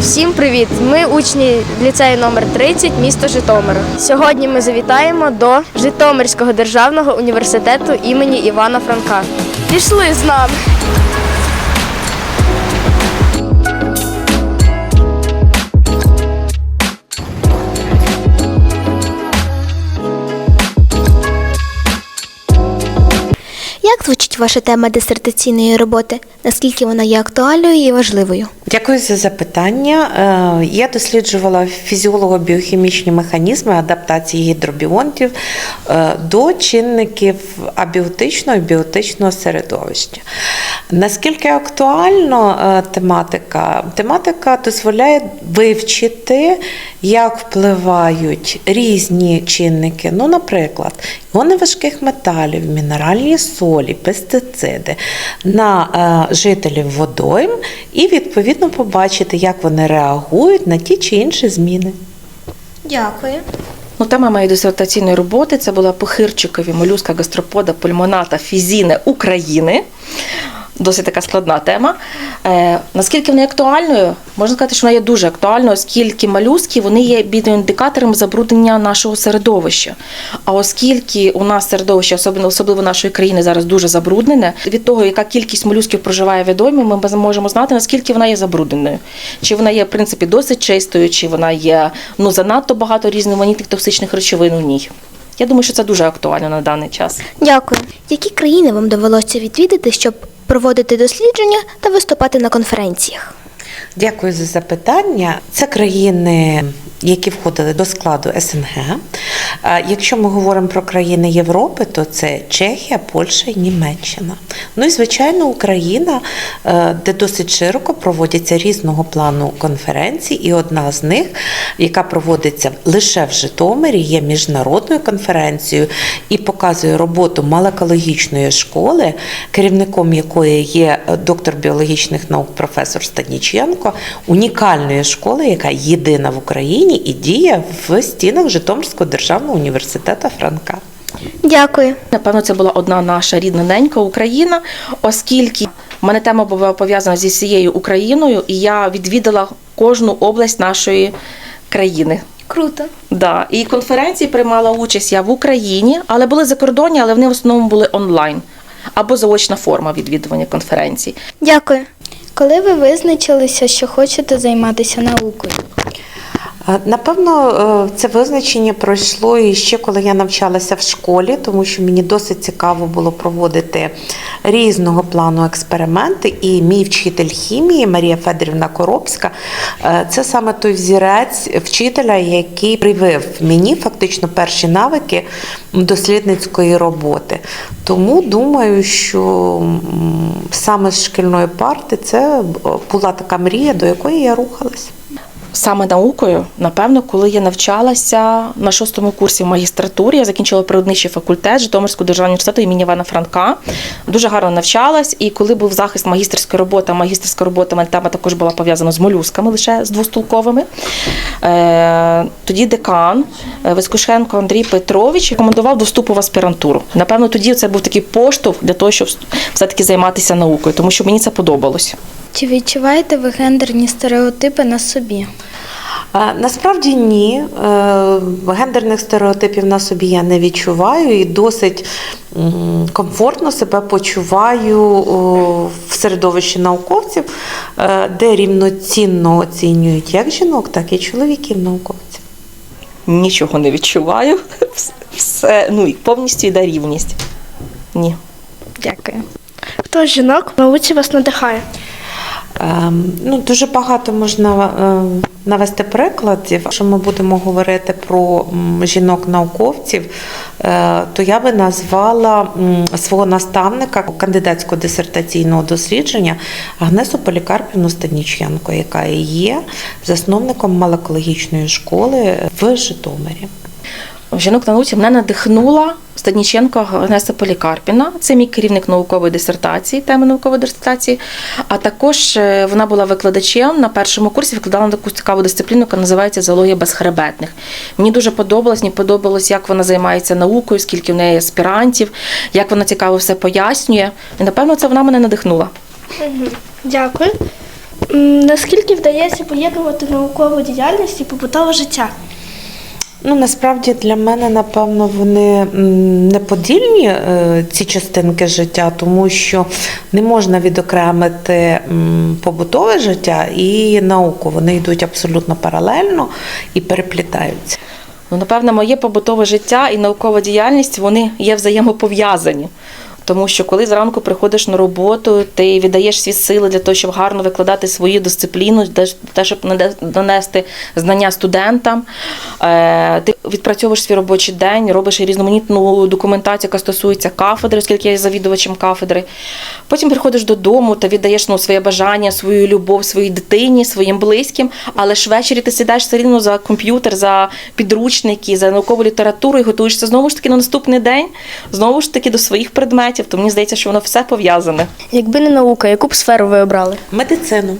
Всім привіт! Ми учні ліцею номер 30 місто Житомир. Сьогодні ми завітаємо до Житомирського державного університету імені Івана Франка. Пішли з нами! Як звучить ваша тема дисертаційної роботи? Наскільки вона є актуальною і важливою? Дякую за запитання. Е, Я досліджувала фізіолого-біохімічні механізми адаптації гідробіонтів е, до чинників абіотичного і біотичного середовища. Наскільки актуальна е, тематика? Тематика дозволяє вивчити, як впливають різні чинники. Ну, наприклад, іони важких металів, мінеральні солі, пестициди на е, жителів водойм і відповідно побачити, як вони реагують на ті чи інші зміни. Дякую. Ну, тема моєї дисертаційної роботи це була похирчикові молюска гастропода пульмоната фізіне України. Досить така складна тема. Е, наскільки вона є актуальною? Можна сказати, що вона є дуже актуальною, оскільки молюски вони є бідоіндикатором забруднення нашого середовища. А оскільки у нас середовище, особливо, особливо нашої країни, зараз дуже забруднене, від того, яка кількість молюсків проживає відомі, ми можемо знати, наскільки вона є забрудненою. Чи вона є, в принципі, досить чистою, чи вона є ну, занадто багато різноманітних токсичних речовин у ній. Я думаю, що це дуже актуально на даний час. Дякую. Які країни вам довелося відвідати, щоб проводити дослідження та виступати на конференціях? Дякую за запитання. Це країни, які входили до складу СНГ. Якщо ми говоримо про країни Європи, то це Чехія, Польща і Німеччина. Ну і звичайно, Україна, е, де досить широко проводяться різного плану конференції, і одна з них, яка проводиться лише в Житомирі, є міжнародною конференцією і показує роботу малакологічної школи, керівником якої є е, доктор біологічних наук професор Станіченко, унікальної школи, яка єдина в Україні і діє в стінах Житомирського державного університету Франка. Дякую. Напевно, це була одна наша рідна ненька Україна, оскільки в мене тема була пов'язана зі всією Україною, і я відвідала кожну область нашої країни. Круто. Да. І конференції приймала участь я в Україні, але були закордонні, але вони в основному були онлайн або заочна форма відвідування конференцій. Дякую. Коли ви визначилися, що хочете займатися наукою? Е, Напевно, е, це визначення пройшло і ще коли я навчалася в школі, тому що мені досить цікаво було проводити різного плану експерименти. І мій вчитель хімії Марія Федорівна Коробська е, це саме той взірець вчителя, який привив мені фактично перші навики дослідницької роботи. Тому думаю, що саме з шкільної парти це була така мрія, до якої я рухалась. Саме наукою, напевно, коли я навчалася на шостому курсі в магістратурі, я закінчила природничий факультет Житомирського державного університету імені Івана Франка. Дуже гарно навчалась. І коли був захист магістерської роботи, магістерська робота мене тема також була пов'язана з молюсками, лише з двостулковими. Е, тоді декан е, Вискушенко Андрій Петрович рекомендував до в аспірантуру. Напевно, тоді це був такий поштовх для того, щоб все-таки займатися наукою, тому що мені це подобалось. Чи відчуваєте ви гендерні стереотипи на собі? Насправді ні. Е, Гендерних стереотипів на собі я не відчуваю і досить комфортно себе почуваю в середовищі науковців, е, де рівноцінно оцінюють як жінок, так і чоловіків науковців. Нічого не відчуваю. Все, ну і повністю йде рівність. Ні. Дякую. Хто з жінок в науці вас надихає? Ем, Ну, дуже багато можна е, навести прикладів. Якщо ми будемо говорити про жінок-науковців, е, то я би назвала свого наставника кандидатського дисертаційного дослідження Агнесу Полікарпівну Станіченко, яка є засновником малокологічної школи в Житомирі. Жінок на науці мене надихнула Стадніченко Агнеса Полікарпіна. Це мій керівник наукової дисертації, теми наукової дисертації. А також е, вона була викладачем на першому курсі, викладала таку цікаву дисципліну, яка називається зоологія безхребетних. Мені дуже подобалось, мені подобалось, як вона займається наукою, скільки в неї аспірантів, як вона цікаво все пояснює. І напевно це вона мене надихнула. Дякую. Наскільки вдається поєднувати наукову діяльність і побутове життя? Ну, насправді для мене, напевно, вони неподільні е, ці частинки життя, тому що не можна відокремити побутове життя і науку. Вони йдуть абсолютно паралельно і переплітаються. Ну, напевно, моє побутове життя і наукова діяльність вони є взаємопов'язані. Тому що коли зранку приходиш на роботу, ти віддаєш всі сили для того, щоб гарно викладати свою дисципліну, те, щоб донести знання студентам. Е, Ти відпрацьовуєш свій робочий день, робиш різноманітну документацію, яка стосується кафедри, оскільки я є завідувачем кафедри. Потім приходиш додому та віддаєш ну, своє бажання, свою любов своїй дитині, своїм близьким, але ж ввечері ти сідаєш все рівно за комп'ютер, за підручники, за наукову літературу і готуєшся знову ж таки на наступний день, знову ж таки до своїх предметів. То мені здається, що воно все пов'язане. Якби не наука, яку б сферу ви обрали? Медицину.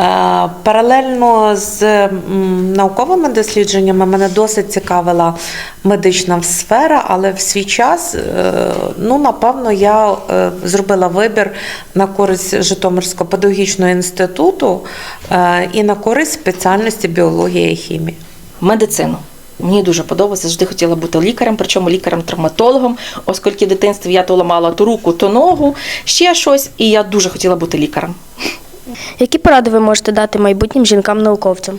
Е, Паралельно з науковими дослідженнями мене досить цікавила медична сфера, але в свій час, е, ну, напевно, я е, зробила вибір на користь Житомирського педагогічного інституту і на користь спеціальності біологія і хімія. Медицину. Мені дуже подобається, завжди хотіла бути лікарем, причому лікарем-травматологом, оскільки в дитинстві я то ламала ту руку, то ногу, ще щось, і я дуже хотіла бути лікарем. Які поради ви можете дати майбутнім жінкам-науковцям?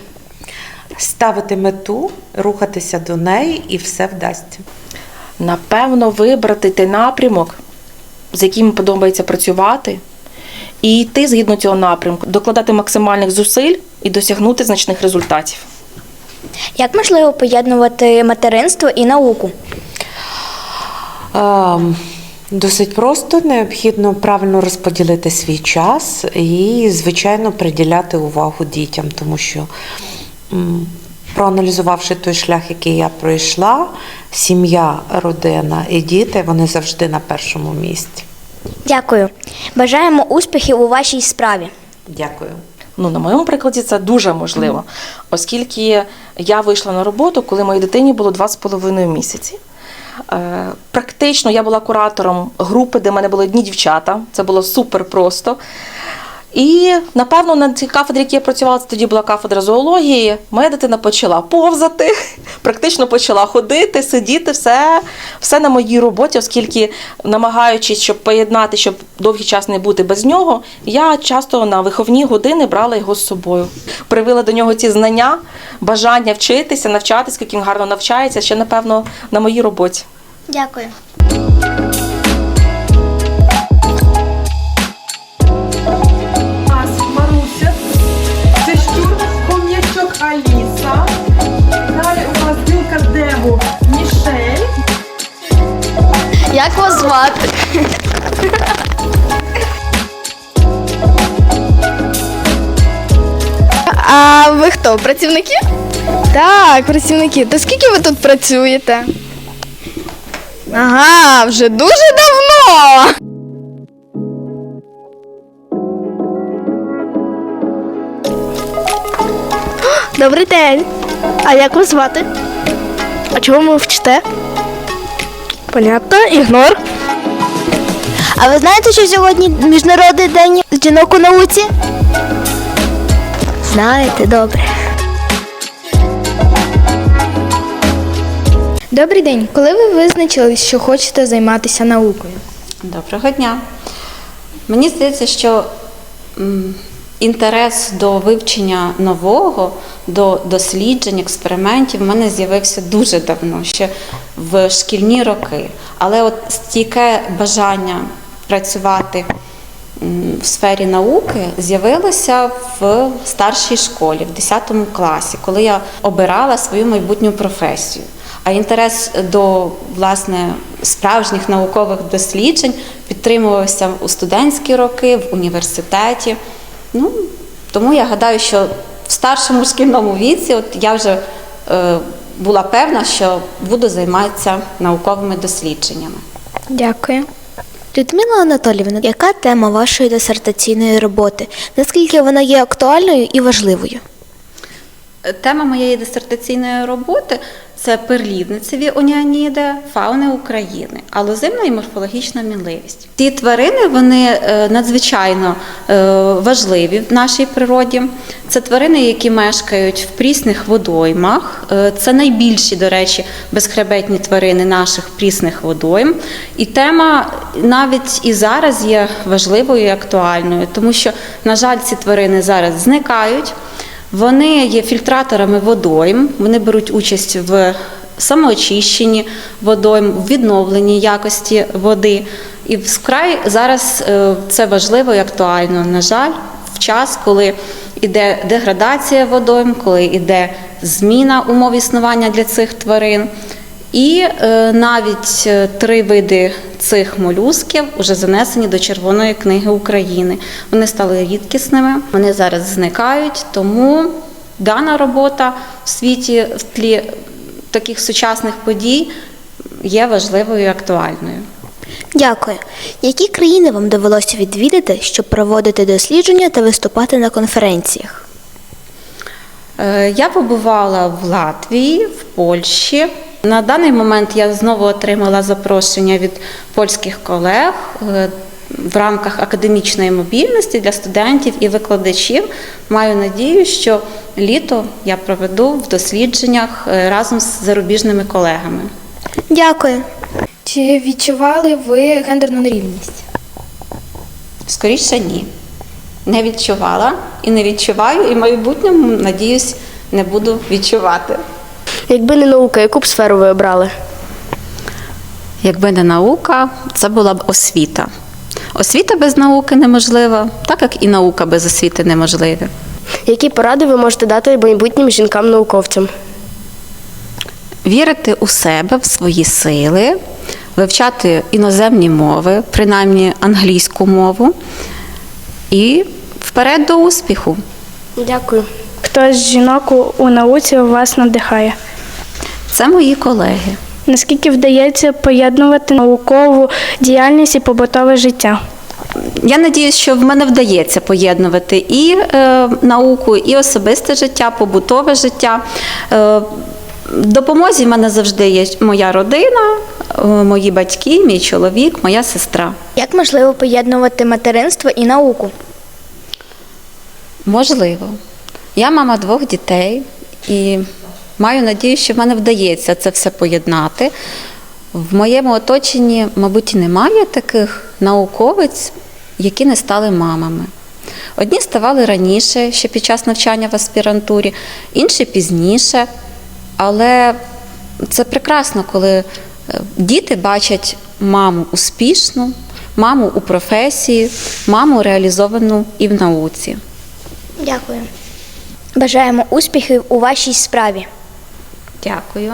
Ставити мету, рухатися до неї і все вдасться. Напевно, вибрати той напрямок, з яким подобається працювати, і йти згідно цього напрямку, докладати максимальних зусиль і досягнути значних результатів. Як можливо поєднувати материнство і науку? Ем, Досить просто необхідно правильно розподілити свій час і, звичайно, приділяти увагу дітям, тому що, проаналізувавши той шлях, який я пройшла, сім'я, родина і діти вони завжди на першому місці. Дякую. Бажаємо успіхів у вашій справі. Дякую. Ну, на моєму прикладі це дуже можливо, оскільки я вийшла на роботу, коли моїй дитині було два з половиною місяці. Е, Практично я була куратором групи, де в мене були одні дівчата. Це було супер просто. І напевно на цій кафедрі, які я працювала, це тоді була кафедра зоології. Моя дитина почала повзати, практично почала ходити, сидіти, все, все на моїй роботі, оскільки намагаючись, щоб поєднати, щоб довгий час не бути без нього, я часто на виховні години брала його з собою. Привила до нього ці знання, бажання вчитися, навчатися, як він гарно навчається, ще напевно на моїй роботі. Дякую. Аліса. Далі у нас білка Деву Мішель. Як вас звати? А ви хто? Працівники? Так, працівники. То скільки ви тут працюєте? Ага, вже дуже давно. Добрий день. А як вас звати? А чого ви вчите? Понятно, ігнор. А ви знаєте, що сьогодні Міжнародний день жінок у науці? Знаєте, добре. Добрий день. Коли ви визначили, що хочете займатися наукою? Доброго дня. Мені здається, що інтерес до вивчення нового, до досліджень, експериментів в мене з'явився дуже давно, ще в шкільні роки. Але от стійке бажання працювати в сфері науки з'явилося в старшій школі, в 10 класі, коли я обирала свою майбутню професію. А інтерес до власне справжніх наукових досліджень підтримувався у студентські роки, в університеті. Ну, тому я гадаю, що в старшому шкільному віці от я вже е, була певна, що буду займатися науковими дослідженнями. Дякую. Людмила Анатоліївна, яка тема вашої дисертаційної роботи? Наскільки вона є актуальною і важливою? Тема моєї дисертаційної роботи це перлівницеві оніаніди, фауни України, алозимна і морфологічна мінливість. Ці тварини вони е, надзвичайно е, важливі в нашій природі. Це тварини, які мешкають в прісних водоймах. Е, Це найбільші, до речі, безхребетні тварини наших прісних водойм. І тема навіть і зараз є важливою і актуальною, тому що, на жаль, ці тварини зараз зникають. Вони є фільтраторами водойм, вони беруть участь в самоочищенні водойм, в відновленні якості води. І вкрай зараз е, це важливо і актуально. На жаль, в час, коли йде деградація водойм, коли йде зміна умов існування для цих тварин. І е, навіть е, три види цих молюсків вже занесені до Червоної книги України. Вони стали рідкісними, вони зараз зникають, тому дана робота в світі в тлі таких сучасних подій є важливою і актуальною. Дякую. Які країни вам довелося відвідати, щоб проводити дослідження та виступати на конференціях? Е, Я побувала в Латвії, в Польщі. На даний момент я знову отримала запрошення від польських колег е, в рамках академічної мобільності для студентів і викладачів. Маю надію, що літо я проведу в дослідженнях е, разом з зарубіжними колегами. Дякую. Чи відчували ви гендерну нерівність? Скоріше ні. Не відчувала і не відчуваю, і в майбутньому, надіюсь, не буду відчувати. Якби не наука, яку б сферу ви обрали? Якби не наука, це була б освіта. Освіта без науки неможлива, так як і наука без освіти неможлива. Які поради ви можете дати майбутнім жінкам-науковцям? Вірити у себе, в свої сили, вивчати іноземні мови, принаймні англійську мову, і вперед до успіху. Дякую. Хто з жінок у- у науці вас надихає? Це мої колеги. Наскільки вдається поєднувати наукову діяльність і побутове життя? Я надіюсь, що в мене вдається поєднувати і е, науку, і особисте життя, побутове життя. Е, в допомозі в мене завжди є моя родина, е, мої батьки, мій чоловік, моя сестра. Як можливо поєднувати материнство і науку? Можливо. Я мама двох дітей і маю надію, що в мене вдається це все поєднати. В моєму оточенні, мабуть, немає таких науковиць, які не стали мамами. Одні ставали раніше, ще під час навчання в аспірантурі, інші пізніше. Але це прекрасно, коли е, діти бачать маму успішну, маму у професії, маму реалізовану і в науці. Дякую. Бажаємо успіхів у вашій справі. Дякую.